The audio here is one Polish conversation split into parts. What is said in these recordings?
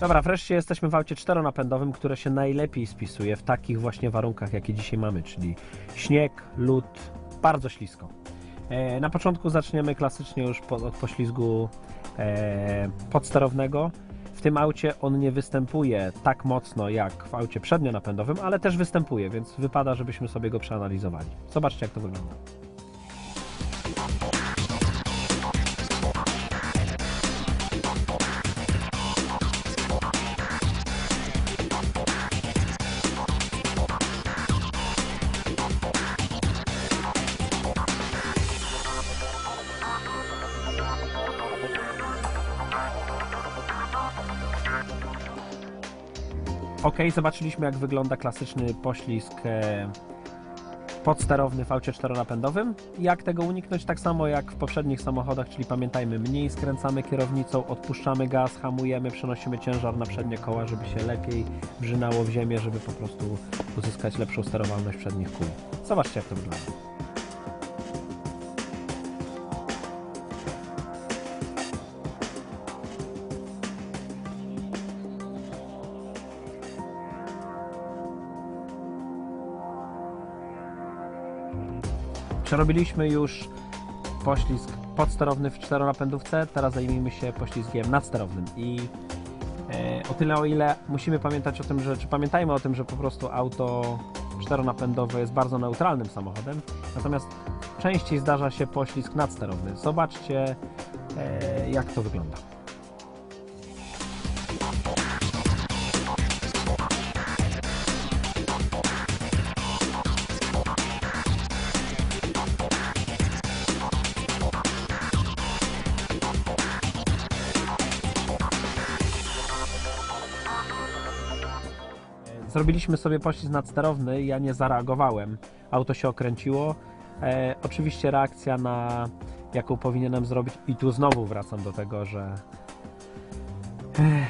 Dobra, wreszcie jesteśmy w aucie czteronapędowym, które się najlepiej spisuje w takich właśnie warunkach, jakie dzisiaj mamy, czyli śnieg, lód, bardzo ślisko. E, Na początku zaczniemy klasycznie już od poślizgu e, podsterownego. W tym aucie on nie występuje tak mocno jak w aucie przednionapędowym, ale też występuje, więc wypada, żebyśmy sobie go przeanalizowali. Zobaczcie, jak to wygląda. Ok, zobaczyliśmy jak wygląda klasyczny poślizg e, podsterowny w aucie czteronapędowym. Jak tego uniknąć? Tak samo jak w poprzednich samochodach, czyli pamiętajmy, mniej skręcamy kierownicą, odpuszczamy gaz, hamujemy, przenosimy ciężar na przednie koła, żeby się lepiej wrzynało w ziemię, żeby po prostu uzyskać lepszą sterowalność przednich kół. Zobaczcie jak to wygląda. Przerobiliśmy już poślizg podsterowny w czteronapędówce, teraz zajmijmy się poślizgiem nadsterownym i e, o tyle o ile musimy pamiętać o tym, że, czy pamiętajmy o tym, że po prostu auto czteronapędowe jest bardzo neutralnym samochodem, natomiast częściej zdarza się poślizg nadsterowny. Zobaczcie e, jak to wygląda. Zrobiliśmy sobie poślizg nadsterowny, ja nie zareagowałem. Auto się okręciło. E, oczywiście reakcja na jaką powinienem zrobić i tu znowu wracam do tego, że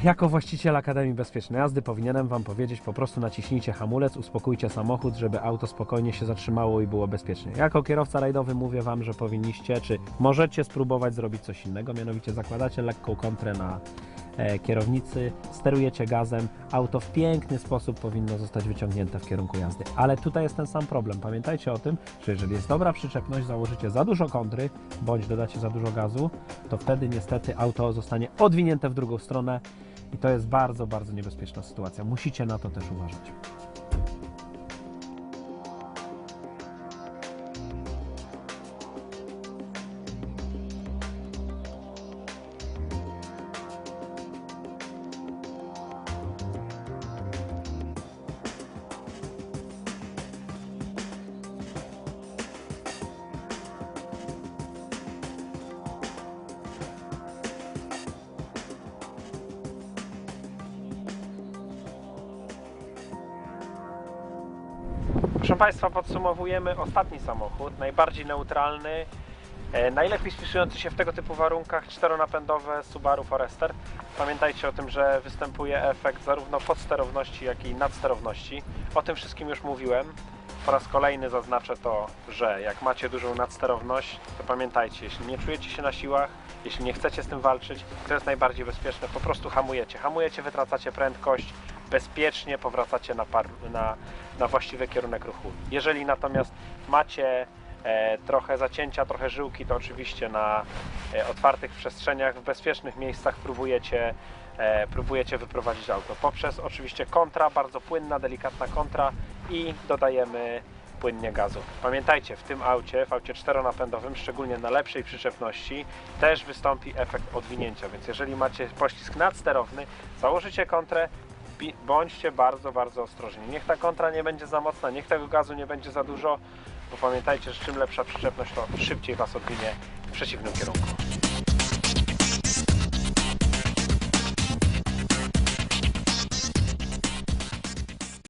jako właściciel Akademii Bezpiecznej Jazdy powinienem Wam powiedzieć, po prostu naciśnijcie hamulec, uspokójcie samochód, żeby auto spokojnie się zatrzymało i było bezpiecznie. Jako kierowca rajdowy mówię Wam, że powinniście, czy możecie spróbować zrobić coś innego, mianowicie zakładacie lekką kontrę na e, kierownicy, sterujecie gazem, auto w piękny sposób powinno zostać wyciągnięte w kierunku jazdy. Ale tutaj jest ten sam problem. Pamiętajcie o tym, że jeżeli jest dobra przyczepność, założycie za dużo kontry, bądź dodacie za dużo gazu, to wtedy niestety auto zostanie odwinięte w drugą stronę i to jest bardzo, bardzo niebezpieczna sytuacja. Musicie na to też uważać. Proszę Państwa, podsumowujemy ostatni samochód, najbardziej neutralny, e, najlepiej spisujący się w tego typu warunkach, czteronapędowe Subaru Forester. Pamiętajcie o tym, że występuje efekt zarówno podsterowności, jak i nadsterowności. O tym wszystkim już mówiłem. Po raz kolejny zaznaczę to, że jak macie dużą nadsterowność, to pamiętajcie, jeśli nie czujecie się na siłach, jeśli nie chcecie z tym walczyć, to jest najbardziej bezpieczne, po prostu hamujecie. Hamujecie, wytracacie prędkość, bezpiecznie powracacie na, par, na, na właściwy kierunek ruchu. Jeżeli natomiast macie e, trochę zacięcia, trochę żyłki, to oczywiście na e, otwartych przestrzeniach, w bezpiecznych miejscach próbujecie, e, próbujecie wyprowadzić auto poprzez oczywiście kontra, bardzo płynna, delikatna kontra i dodajemy płynnie gazu. Pamiętajcie, w tym aucie, w aucie czteronapędowym, szczególnie na lepszej przyczepności, też wystąpi efekt odwinięcia, więc jeżeli macie poślizg nadsterowny, założycie kontrę, bądźcie bardzo, bardzo ostrożni. Niech ta kontra nie będzie za mocna, niech tego gazu nie będzie za dużo, bo pamiętajcie, że czym lepsza przyczepność, to szybciej Was odwinie w przeciwnym kierunku.